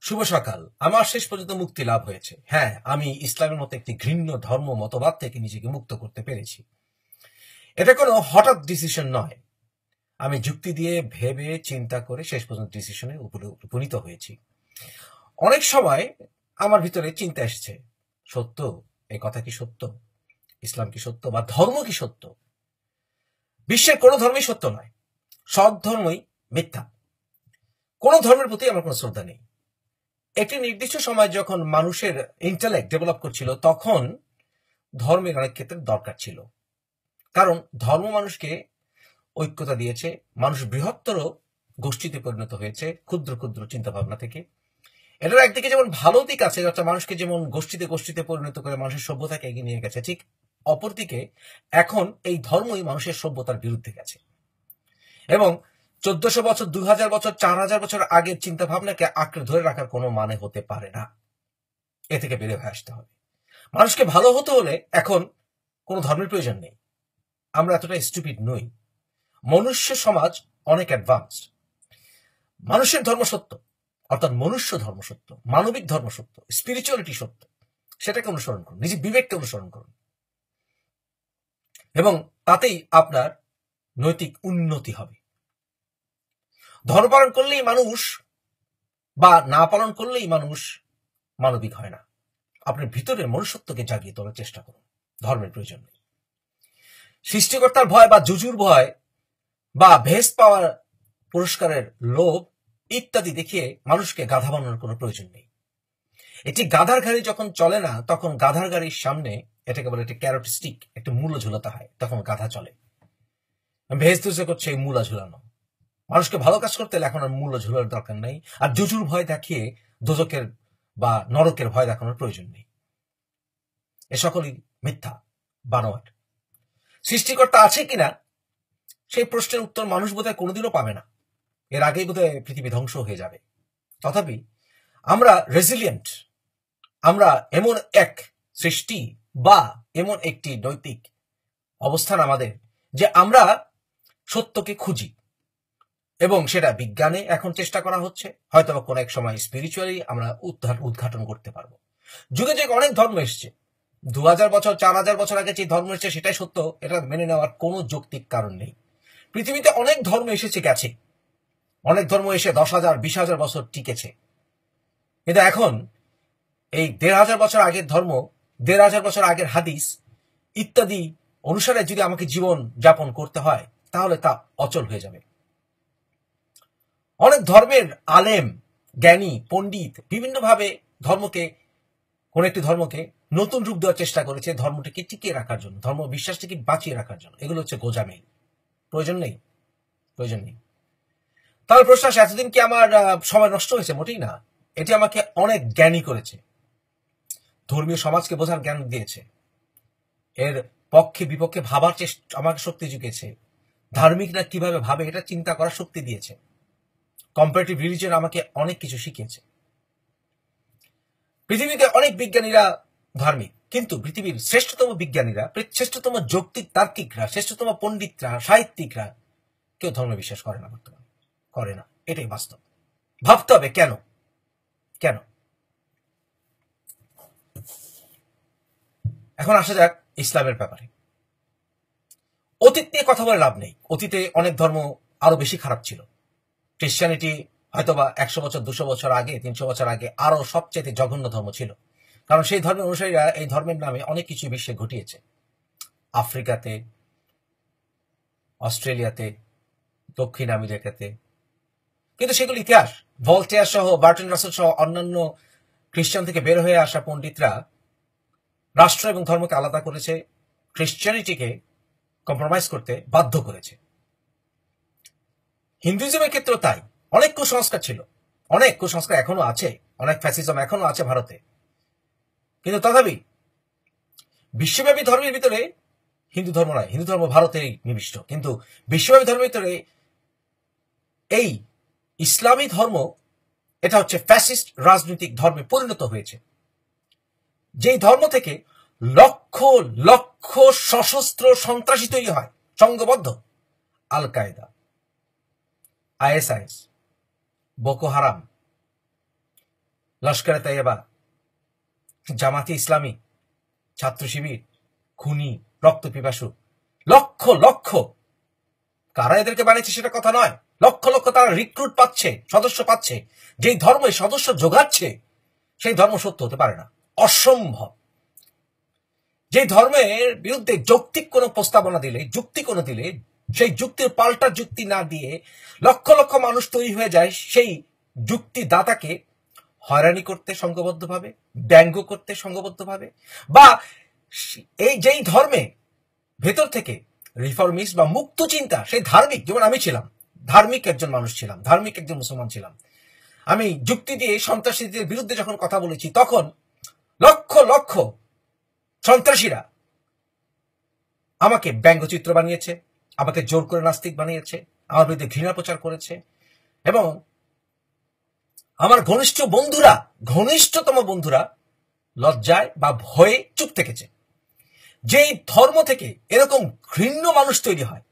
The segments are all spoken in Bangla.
শুভ সকাল। আমার শেষ পর্যন্ত মুক্তি লাভ হয়েছে। হ্যাঁ আমি ইসলামের মতো একটি ঘৃণ্য ধর্ম মতবাদ থেকে নিজেকে মুক্ত করতে পেরেছি। এটা কোনো হঠাৎ ডিসিশন নয়। আমি যুক্তি দিয়ে ভেবে চিন্তা করে শেষ পর্যন্ত ডিসিশনে উপনীত হয়েছি। অনেক সময় আমার ভিতরে চিন্তা এসেছে, সত্য? এই কথা কি সত্য? ইসলাম কি সত্য বা ধর্ম কি সত্য? বিশ্বের কোনো ধর্মই সত্য নয়। সব ধর্মই মিথ্যা। কোন ধর্মের প্রতি আমার কোনো শ্রদ্ধা নেই। একটি নির্দিষ্ট সময় যখন মানুষের ইন্টালেক্ট ডেভেলপ করছিল, তখন ধর্মের অনেক ক্ষেত্রে দরকার ছিল। কারণ ধর্ম মানুষকে ঐক্যতা দিয়েছে, মানুষ বৃহত্তর গোষ্ঠীতে পরিণত হয়েছে, ক্ষুদ্র ক্ষুদ্র চিন্তা ভাবনা থেকে। এটার একদিকে যেমন ভালো দিক আছে অর্থাৎ মানুষকে যেমন গোষ্ঠীতে গোষ্ঠীতে পরিণত করে মানুষের সভ্যতাকে এগিয়ে নিয়ে গেছে, ঠিক অপরদিকে এখন এই ধর্মই মানুষের সভ্যতার বিরুদ্ধে গেছে। এবং চোদ্দশো বছর দুই হাজার বছর চার হাজার বছর আগের চিন্তা ভাবনাকে আঁকড়ে ধরে রাখার কোনো মানে হতে পারে না। এ থেকে বেড়ে হয়ে আসতে হবে। মানুষকে ভালো হতে হলে এখন কোনো ধর্মের প্রয়োজন নেই। আমরা এতটা স্টুপিড নই। মনুষ্য সমাজ অনেক অ্যাডভান্সড মানুষের ধর্ম সত্য, অর্থাৎ মনুষ্য ধর্ম সত্য, মানবিক ধর্ম সত্য স্পিরিচুয়ালিটি সত্য। সেটাকে অনুসরণ করুন, নিজের বিবেককে অনুসরণ করুন। এবং তাতেই আপনার নৈতিক উন্নতি হবে। ধর্ম পালন করলেই মানুষ বা না পালন করলেই মানুষ মানবিক হয় না। আপনার ভিতরের মনুষ্যত্বকে জাগিয়ে তোলার চেষ্টা করুন, ধর্মের প্রয়োজন নেই। সৃষ্টিকর্তার ভয় বা জুজুর ভয় বা ভেস পাওয়ার পুরস্কারের লোভ ইত্যাদি দেখিয়ে মানুষকে গাধা বানানোর কোনো প্রয়োজন নেই। এটি গাধার গাড়ি যখন চলে না, তখন গাধার গাড়ির সামনে এটাকে বলে একটি ক্যারোট স্টিক একটা মূল্য ঝুলাতে হয়, তখন গাধা চলে। ভেজ তুসে করছে এই মূলা ঝুলানো। মানুষকে ভালো কাজ করতে হলে এখন আর মূল্য ঝুলার দরকার নেই। আর জুজুর ভয় দেখিয়ে দোজকের বা নরকের ভয় দেখানোর প্রয়োজন নেই। এ সকলই মিথ্যা, বানোয়াট। সৃষ্টিকর্তা আছে কিনা, সেই প্রশ্নের উত্তর মানুষ বোধহয় কোনোদিনও পাবে না। এর আগেই বোধহয় পৃথিবী ধ্বংস হয়ে যাবে। তথাপি আমরা রেজিলিয়েন্ট আমরা এমন এক সৃষ্টি বা এমন একটি নৈতিক অবস্থান আমাদের যে আমরা সত্যকে খুঁজি। এবং সেটা বিজ্ঞানে এখন চেষ্টা করা হচ্ছে হয়তো বা কোনো এক সময় স্পিরিচুয়ালি আমরা উদ্ধার, উদ্ঘাটন করতে পারব। যুগে যুগে অনেক ধর্ম এসছে। দু হাজার বছর চার হাজার বছর আগে যে ধর্ম এসছে সেটাই সত্য, এটা মেনে নেওয়ার কোনো যৌক্তিক কারণ নেই। পৃথিবীতে অনেক ধর্ম এসেছে গেছে। অনেক ধর্ম এসে দশ হাজার বিশ হাজার বছর টিকেছে। কিন্তু এখন এই দেড় হাজার বছর আগের ধর্ম দেড় হাজার বছর আগের হাদিস, ইত্যাদি অনুসারে যদি আমাকে জীবন যাপন করতে হয়, তাহলে তা অচল হয়ে যাবে। অনেক ধর্মের আলেম, জ্ঞানী, পণ্ডিত বিভিন্নভাবে ধর্মকে, কোন একটি ধর্মকে নতুন রূপ দেওয়ার চেষ্টা করেছে ধর্মটিকে টিকিয়ে রাখার জন্য, ধর্ম বিশ্বাসটিকে বাঁচিয়ে রাখার জন্য। এগুলো হচ্ছে গোজামিল প্রয়োজন নেই? প্রয়োজন নেই। তাহলে প্রশ্ন আসে, এতদিন কি আমার সময় নষ্ট হয়েছে? মোটেই না। এটি আমাকে অনেক জ্ঞানী করেছে। ধর্মীয় সমাজকে বোঝার জ্ঞান দিয়েছে। এর পক্ষে বিপক্ষে ভাবার চেষ্টা, আমাকে শক্তি জুগিয়েছে ধার্মিকরা কীভাবে ভাবে, এটা চিন্তা করার শক্তি দিয়েছে। কম্পারেটিভ রিলিজন আমাকে অনেক কিছু শিখিয়েছে। পৃথিবীতে অনেক বিজ্ঞানীরা ধার্মিক, কিন্তু পৃথিবীর শ্রেষ্ঠতম বিজ্ঞানীরা, শ্রেষ্ঠতম যৌক্তিক তার্কিকরা শ্রেষ্ঠতম পণ্ডিতরা, সাহিত্যিকরা কেউ ধর্মে বিশ্বাস করে না বর্তমানে। করে না। এটাই বাস্তব। ভাবতে হবে কেন? কেন? এখন আসা যাক ইসলামের ব্যাপারে। অতীত নিয়ে কথা বলে লাভ নেই। অতীতে অনেক ধর্ম আরও বেশি খারাপ ছিল। খ্রিস্টানিটি হয়তোবা একশো বছর, দুশো বছর আগে, তিনশো বছর আগে আরও সবচেয়ে জঘন্য ধর্ম ছিল। কারণ সেই ধর্মের অনুসারীরা এই ধর্মের নামে অনেক কিছু বিশ্বে ঘটিয়েছে। আফ্রিকাতে, অস্ট্রেলিয়াতে, দক্ষিণ আমেরিকাতে। কিন্তু সেগুলো ইতিহাস। ভলটেয়ার সহ, বার্টন রাসেল সহ অন্যান্য খ্রিস্টান থেকে বের হয়ে আসা পণ্ডিতরা রাষ্ট্র এবং ধর্মকে আলাদা করেছে খ্রিস্টানিটিকে কম্প্রোমাইজ করতে বাধ্য করেছে। হিন্দুইজমের ক্ষেত্রেও তাই। অনেক কুসংস্কার ছিল। অনেক কুসংস্কার এখনও আছে। অনেক ফ্যাসিজম এখনও আছে ভারতে। কিন্তু তথাপি বিশ্বব্যাপী ধর্মের ভিতরে হিন্দু ধর্ম নয়। হিন্দু ধর্ম ভারতেই নিবিষ্ট। কিন্তু বিশ্বব্যাপী ধর্মের ভিতরে এই ইসলামী ধর্ম, এটা হচ্ছে ফ্যাসিস্ট রাজনৈতিক ধর্মে পরিণত হয়েছে। যেই ধর্ম থেকে লক্ষ লক্ষ সশস্ত্র সন্ত্রাসী তৈরি হয় সংঘবদ্ধ আল কায়দা আইএসআইএস বোকো হারাম, লস্করে তাইবা জামাতি ইসলামী, ছাত্র শিবির, খুনি, রক্ত পিপাসু, লক্ষ লক্ষ। কারা এদেরকে বানিয়েছে সেটা কথা নয়। লক্ষ লক্ষ তারা রিক্রুট পাচ্ছে, সদস্য পাচ্ছে। যেই ধর্ম সদস্য যোগাচ্ছে, সেই ধর্ম সত্য হতে পারে না। অসম্ভব। যে ধর্মের বিরুদ্ধে যৌক্তিক কোনো প্রস্তাবনা দিলে, যুক্তি কোনো দিলে সেই যুক্তির পাল্টা যুক্তি না দিয়ে লক্ষ লক্ষ মানুষ তৈরি হয়ে যায় সেই যুক্তি দাতাকে হয়রানি করতে সংঘবদ্ধভাবে ব্যঙ্গ করতে সংঘবদ্ধভাবে বা এই যেই ধর্মে ভেতর থেকে রিফর্মিস্ট বা মুক্ত চিন্তা সেই ধার্মিক, যেমন আমি ছিলাম, ধার্মিক একজন মানুষ ছিলাম, ধার্মিক একজন মুসলমান ছিলাম। আমি যুক্তি দিয়ে, সন্ত্রাসীদের বিরুদ্ধে যখন কথা বলেছি, তখন লক্ষ লক্ষ সন্ত্রাসীরা আমাকে ব্যঙ্গচিত্র বানিয়েছে আমাকে জোর করে নাস্তিক বানিয়েছে, আমার বিরুদ্ধে ঘৃণা প্রচার করেছে এবং আমার ঘনিষ্ঠ বন্ধুরা, ঘনিষ্ঠতম বন্ধুরা লজ্জায় বা ভয়ে চুপ থেকেছে। যেই ধর্ম থেকে এরকম ঘৃণ্য মানুষ তৈরি হয়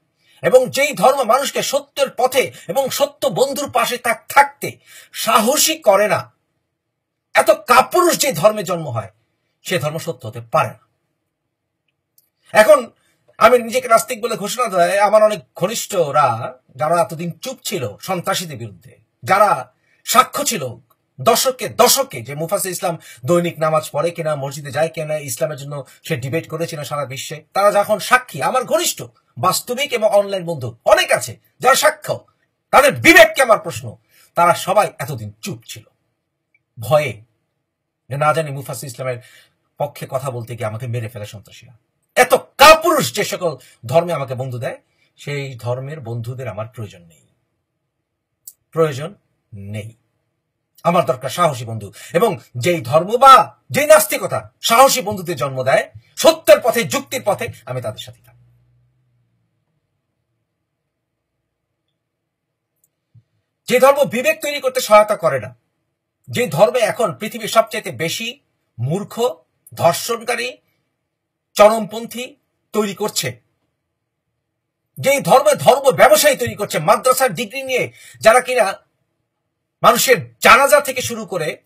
এবং যেই ধর্ম মানুষকে সত্যের পথে এবং সত্য বন্ধুর পাশে থাকতে সাহসী করে না, এত কাপুরুষ যে ধর্মে জন্ম হয়, সে ধর্ম সত্য হতে পারে না। এখন আমি নিজেকে নাস্তিক বলে ঘোষণা দেয়, আমার অনেক ঘনিষ্ঠরা যারা এতদিন চুপ ছিল সন্ত্রাসীদের বিরুদ্ধে, যারা সাক্ষ্য ছিল দশকে দশকে যে মুফাসে ইসলাম দৈনিক নামাজ পড়ে কিনা, মসজিদে যায় কিনা, ইসলামের জন্য সে ডিবেট করেছে না সারা বিশ্বে, তারা যখন সাক্ষী, আমার ঘনিষ্ঠ, বাস্তবিক এবং অনলাইন বন্ধু অনেক আছে যারা সাক্ষ্য, তাদের বিবেককে আমার প্রশ্ন, তারা সবাই এতদিন চুপ ছিল। ভয়ে না জানি মুফাসি ইসলামের পক্ষে কথা বলতে গিয়ে আমাকে মেরে ফেলে সন্ত্রাসীরা। এত কাপুরুষ যে সকল ধর্মে আমাকে বন্ধু দেয়, সেই ধর্মের বন্ধুদের আমার প্রয়োজন নেই। প্রয়োজন নেই। আমার দরকার সাহসী বন্ধু। এবং যেই ধর্ম বা যে নাস্তিকতা সাহসী বন্ধুদের জন্ম দেয়, সত্যের পথে, যুক্তির পথে আমি তাদের সাথে থাকি। যে ধর্ম বিবেক তৈরি করতে সহায়তা করে না, যে ধর্মে এখন পৃথিবীর সবচেয়ে বেশি মূর্খ, ধর্ষণকারী, চরমপন্থী তৈরি করছে। যেই ধর্মে ধর্ম ব্যবসায়ী তৈরি করছে, মাদ্রাসার ডিগ্রি নিয়ে যারা কিনা মানুষের জানাজা থেকে শুরু করে,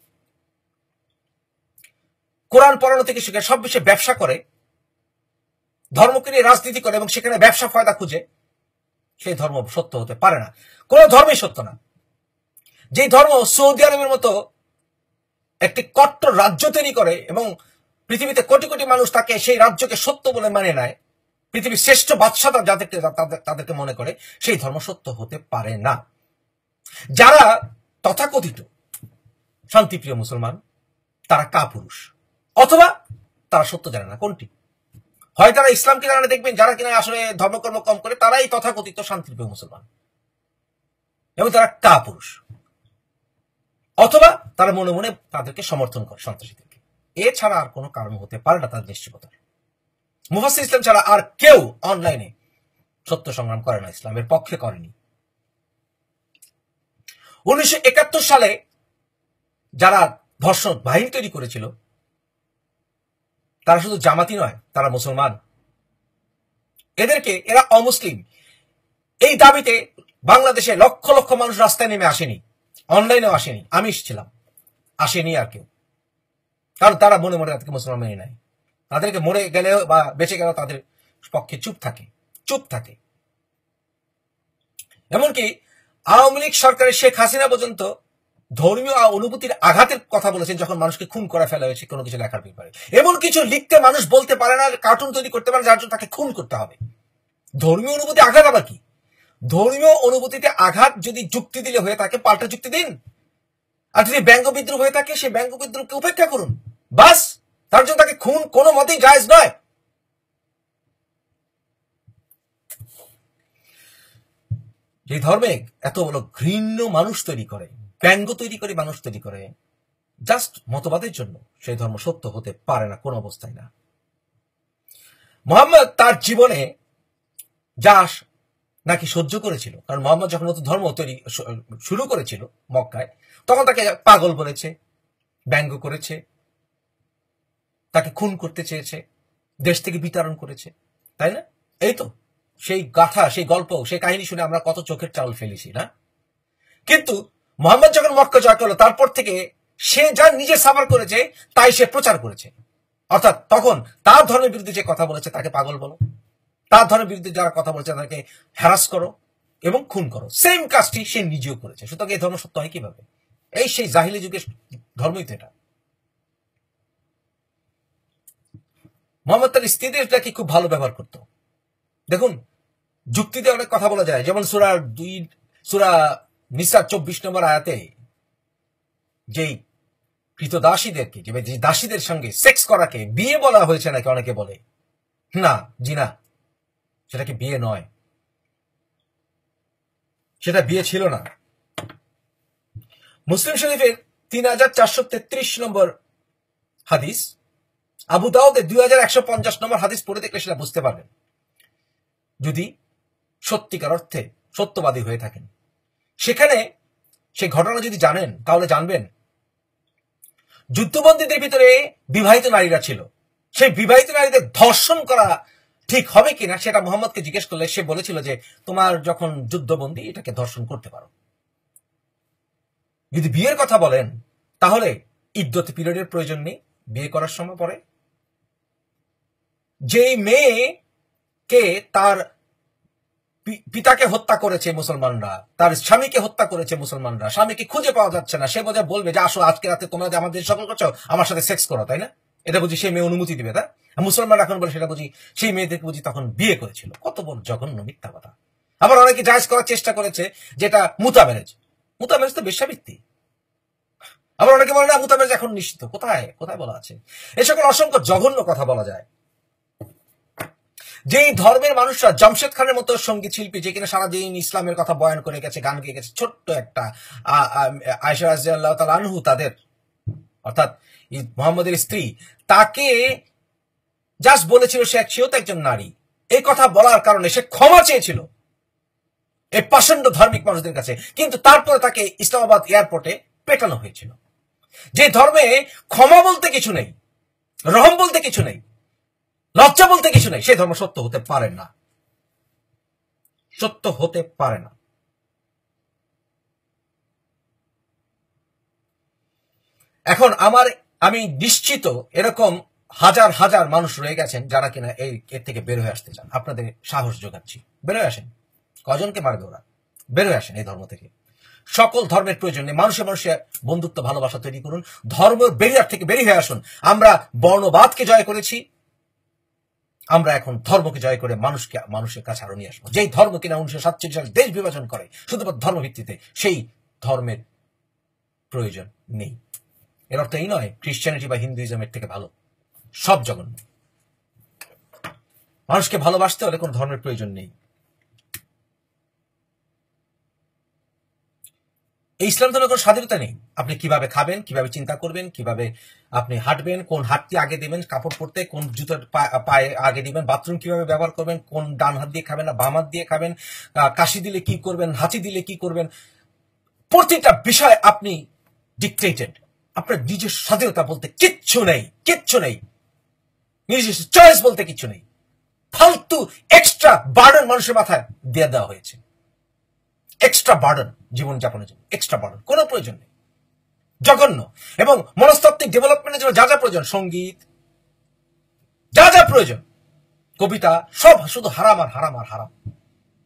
কোরআন পড়ানো থেকে শিখে সব বিষয়ে ব্যবসা করে, ধর্মকে নিয়ে রাজনীতি করে এবং সেখানে ব্যবসা ফয়দা খুঁজে, সেই ধর্ম সত্য হতে পারে না। কোন ধর্মই সত্য না। যে ধর্ম সৌদি আরবের মতো একটি কট্টর রাজ্য তৈরি করে এবং পৃথিবীতে কোটি কোটি মানুষ তাকে সেই রাজ্যকে সত্য বলে মানে নেয় পৃথিবীর শ্রেষ্ঠ বাদশাহ যাদেরকে তাদেরকে মনে করে সেই ধর্ম সত্য হতে পারে না। যারা তথাকথিত শান্তিপ্রিয় মুসলমান, তারা কা পুরুষ অথবা তারা সত্য জানে না কোনটি। হয় তারা ইসলামকে জানে দেখবেন যারা কিনা আসলে ধর্মকর্ম কম করে, তারাই তথাকথিত শান্তিপ্রিয় মুসলমান। এবং তারা কা পুরুষ অথবা তারা মনে মনে তাদেরকে সমর্থন করে সন্ত্রাসীদেরকে এছাড়া আর কোনো কারণ হতে পারে না তাদের নিশ্চয়তার মুহাসির ইসলাম ছাড়া আর কেউ অনলাইনে সত্য সংগ্রাম করে না, ইসলামের পক্ষে করেনি। উনিশশো একাত্তর সালে যারা ধর্ষণ বাহিনী তৈরি করেছিল, তারা শুধু জামাতি নয়, তারা মুসলমান। এদেরকে এরা অমুসলিম। এই দাবিতে বাংলাদেশে লক্ষ লক্ষ মানুষ রাস্তায় নেমে আসেনি অনলাইনেও আসেনি। আমি ছিলাম, আসেনি আর কেউ। কারণ তারা মনে মনে তাদেরকে মুসলমান মেনে নেয়। তাদেরকে মরে গেলেও বা বেঁচে গেলেও তাদের পক্ষে চুপ থাকে চুপ থাকে। এমনকি আওয়ামী লীগ সরকারের শেখ হাসিনা পর্যন্ত ধর্মীয় অনুভূতির আঘাতের কথা বলেছেন যখন মানুষকে খুন করা ফেলা হয়েছে কোনো কিছু লেখার ব্যাপারে। এমন কিছু লিখতে মানুষ বলতে পারে না কার্টুন তৈরি করতে পারে যার জন্য তাকে খুন করতে হবে। ধর্মীয় অনুভূতি আঘাত আবার কি? ধর্মীয় অনুভূতিতে আঘাত যদি যুক্তি দিলে হয়ে থাকে, পাল্টা যুক্তি দিন। আর যদি ব্যঙ্গ বিদ্রোহ হয়ে থাকে, সেই ব্যঙ্গ বিদ্রোহকে উপেক্ষা করুন। বাস, তার জন্য তাকে খুন কোনো মতেই জায়জ নয়। যে ধর্মে এত বড় ঘৃণ্য মানুষ তৈরি করে, ব্যঙ্গ তৈরি করে মানুষ তৈরি করে, জাস্ট মতবাদের জন্য, সেই ধর্ম সত্য হতে পারে না কোন অবস্থায় না। মোহাম্মদ তার জীবনে যা নাকি সহ্য করেছিল? কারণ মোহাম্মদ যখন নতুন ধর্ম তৈরি, শুরু করেছিল মক্কায় তখন তাকে পাগল বলেছে, ব্যঙ্গ করেছে, তাকে খুন করতে চেয়েছে, দেশ থেকে বিতরণ করেছে, তাই না? এই তো, সেই গাথা, সেই গল্প, সেই কাহিনী শুনে আমরা কত চোখের চাউল ফেলেছি, না? কিন্তু মোহাম্মদ যখন মক্কা জয় করল, তারপর থেকে সে যা নিজে সাফার করেছে, তাই সে প্রচার করেছে। অর্থাৎ তখন তার ধর্মের বিরুদ্ধে যে কথা বলেছে, তাকে পাগল বলো। তার ধর্মের বিরুদ্ধে যারা কথা বলেছে তাকে হ্যারাস করো এবং খুন করো। সেম কাজটি সে নিজেও করেছে। সুতরাং এই ধর্ম সত্য হয় কীভাবে? এই সেই জাহিলি যুগের ধর্মই তো এটা। মোহাম্মদ তার স্ত্রীদেরটাকে খুব ভালো ব্যবহার করত। দেখুন যুক্তিতে অনেক কথা বলা যায়। যেমন সুরা দুই, সুরা নিসার চব্বিশ নম্বর আয়াতে যেই কৃতদাসীদেরকে যে দাসীদের সঙ্গে সেক্স করাকে বিয়ে বলা হয়েছে নাকি অনেকে বলে। না, জি না সেটাকে বিয়ে নয়। সেটা বিয়ে ছিল না। মুসলিম শরীফের তিন হাজার চারশো তেত্রিশ নম্বর হাদিস, আবু দাউদের দুই হাজার একশো পঞ্চাশ নম্বর হাদিস পড়ে দেখলে সেটা বুঝতে পারবেন। যদি সত্যিকার অর্থে সত্যবাদী হয়ে থাকেন। সেখানে সেই ঘটনা যদি জানেন, তাহলে জানবেন, যুদ্ধবন্দীদের ভিতরে বিবাহিত নারীরা ছিল। সেই বিবাহিত নারীদের ধর্ষণ করা ঠিক হবে কিনা, সেটা মোহাম্মদকে জিজ্ঞেস করলে সে বলেছিল যে, তোমার যখন যুদ্ধবন্দী, এটাকে ধর্ষণ করতে পারো। যদি বিয়ের কথা বলেন, তাহলে ইদ্যত পিরিয়ডের প্রয়োজন নেই, বিয়ে করার সময় পরে। যেই মেয়েকে তার পিতাকে হত্যা করেছে মুসলমানরা, তার স্বামীকে হত্যা করেছে মুসলমানরা, স্বামীকে খুঁজে পাওয়া যাচ্ছে না, সে বোধহয় বলবে যে, আসো, আজকে রাতে তোমরা যে আমাদের সকল করছ, আমার সাথে সেক্স করো, তাই না? এটা বুঝি সেই মেয়ে অনুমতি দিবে তা মুসলমান এখন বলে, সেটা বুঝি, সেই মেয়েদেরকে বুঝি তখন বিয়ে করেছিল। কত বড় জঘন্য মিথ্যা কথা। আবার অনেকে জায়জ করার চেষ্টা করেছে, যেটা মুতা ম্যারেজ মুতা ম্যারেজ তো বেশ্যাবৃত্তি। আবার অনেকে বলে, না মুতা ম্যারেজ এখন নিশ্চিত কোথায়? কোথায় বলা আছে? এ সকল অসংখ্য জঘন্য কথা বলা যায়। যেই ধর্মের মানুষরা জামশেদ খানের মতো সংগীত শিল্পী, যে কিনা সারাদিন ইসলামের কথা বয়ান করে গেছে, গান গেয়ে গেছে, ছোট্ট একটা আয়সা আল্লাহ আনহু তাদের, অর্থাৎ মোহাম্মদের স্ত্রী, তাকে জাস্ট বলেছিল সে সেও তো একজন নারী। এই কথা বলার কারণে সে ক্ষমা চেয়েছিল। এই পাষণ্ড ধার্মিক মানুষদের কাছে। কিন্তু তারপরে তাকে ইসলামাবাদ এয়ারপোর্টে পেটানো হয়েছিল। যে ধর্মে ক্ষমা বলতে কিছু নেই, রহম বলতে কিছু নেই, লজ্জা বলতে কিছু নেই, সে ধর্ম সত্য হতে পারে না। সত্য হতে পারে না। এখন আমার, আমি নিশ্চিত এরকম হাজার হাজার মানুষ রয়ে গেছেন যারা কিনা এই এর থেকে বের হয়ে আসতে চান। আপনাদের সাহস যোগাচ্ছি। বের হয়ে আসেন। কজনকে মারবে ওরা? বের হয়ে আসেন এই ধর্ম থেকে। সকল ধর্মের প্রয়োজন নেই। মানুষের মানুষের বন্ধুত্ব, ভালোবাসা তৈরি করুন। ধর্ম বেরিয়ার থেকে বেরিয়ে হয়ে আসুন। আমরা বর্ণবাদকে জয় করেছি। আমরা এখন ধর্মকে জয় করে মানুষকে, মানুষের কাছে আরও নিয়ে আসব। যেই ধর্ম কিনা উনিশশো সাতচল্লিশ সালে দেশ বিভাজন করে, শুধুমাত্র ধর্ম ভিত্তিতে সেই ধর্মের প্রয়োজন নেই। এর অর্থ এই নয় খ্রিস্টানিটি বা হিন্দুইজমের থেকে ভালো। সব জঘন্য মানুষকে ভালোবাসতে হলে কোনো ধর্মের প্রয়োজন নেই। এই ইসলাম ধর্মের কোনো স্বাধীনতা নেই। আপনি কীভাবে খাবেন, কীভাবে চিন্তা করবেন, কীভাবে আপনি হাঁটবেন, কোন হাতটি আগে দেবেন, কাপড় পরতে, কোন জুতোর পায়ে আগে দিবেন, বাথরুম কীভাবে ব্যবহার করবেন, কোন ডান হাত দিয়ে খাবেন না, বাম হাত দিয়ে খাবেন কাশি দিলে কি করবেন, হাঁচি দিলে কি করবেন। প্রতিটা বিষয় আপনি ডিকটেটেড আপনার নিজের স্বাধীনতা বলতে কিচ্ছু নেই কিচ্ছু নেই। নিজের চয়েস বলতে কিচ্ছু নেই। ফালতু এক্সট্রা বার্ডন মানুষের মাথায় দিয়ে দেওয়া হয়েছে। এক্সট্রা বার্ডন জীবনযাপনের জন্য এক্সট্রা বার্ডন কোনো প্রয়োজন নেই। জঘন্য। এবং মনস্তাত্ত্বিক ডেভেলপমেন্টের জন্য যা যা প্রয়োজন, সংগীত, যা যা প্রয়োজন, কবিতা, সব শুধু হারাম আর হারাম আর হারাম।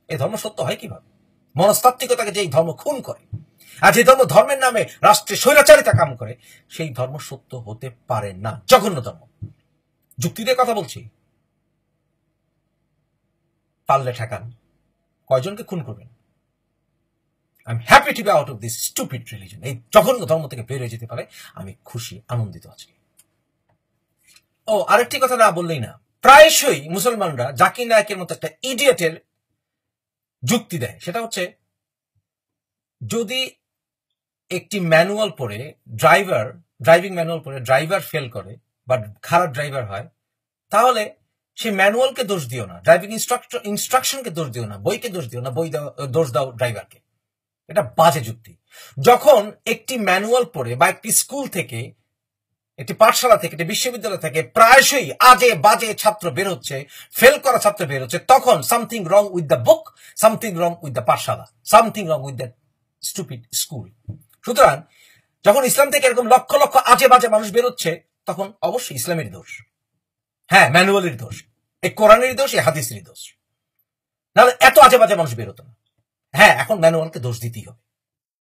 এই ধর্ম সত্য হয় কীভাবে? মনস্তাত্ত্বিকতাকে যে ধর্ম খুন করে, আর যে ধর্ম ধর্মের নামে রাষ্ট্রে স্বৈরাচারিতা কাম করে, সেই ধর্ম সত্য হতে পারে না। জঘন্য ধর্ম। যুক্তি দিয়ে কথা বলছি? পারলে ঠেকান। কয়জনকে খুন করবেন? I am happy to be out of this stupid religion এই জঘন্য ধর্ম থেকে বের হয়ে যেতে পারে, আমি খুশি, আনন্দিত আজকে ও, আরেকটি কথা না বললেই না। প্রায়শই মুসলমানরা জাকির নায়কের মতো একটা ইডিয়েটের যুক্তি দেয়। সেটা হচ্ছে, যদি একটি ম্যানুয়াল পড়ে, ড্রাইভার, ড্রাইভিং ম্যানুয়াল পড়ে, ড্রাইভার ফেল করে বা খারাপ ড্রাইভার হয়, তাহলে সেই ম্যানুয়ালকে দোষ দিও না, ড্রাইভিং ইনস্ট্রাকশন ইনস্ট্রাকশনকে দোষ দিও না, বইকে দোষ দিও না, বই দোষ দাও ড্রাইভারকে। এটা বাজে যুক্তি। যখন একটি ম্যানুয়াল পড়ে বা একটি স্কুল থেকে, একটি পাঠশালা থেকে, একটি বিশ্ববিদ্যালয় থেকে প্রায়শই আজে বাজে ছাত্র বের হচ্ছে, ফেল করা ছাত্র বের হচ্ছে, তখন something wrong with the book something wrong with the pathshala something wrong with the stupid school সুতরাং, যখন ইসলাম থেকে এরকম লক্ষ লক্ষ আজে বাজে মানুষ বেরোচ্ছে তখন অবশ্যই ইসলামের দোষ। হ্যাঁ ম্যানুয়ালের দোষ। এই কোরআনের দোষ এই হাদিসের দোষ। নাহলে এত আজে বাজে মানুষ বেরোতো না। হ্যাঁ এখন ম্যানুয়ালকে দোষ দিতেই হবে।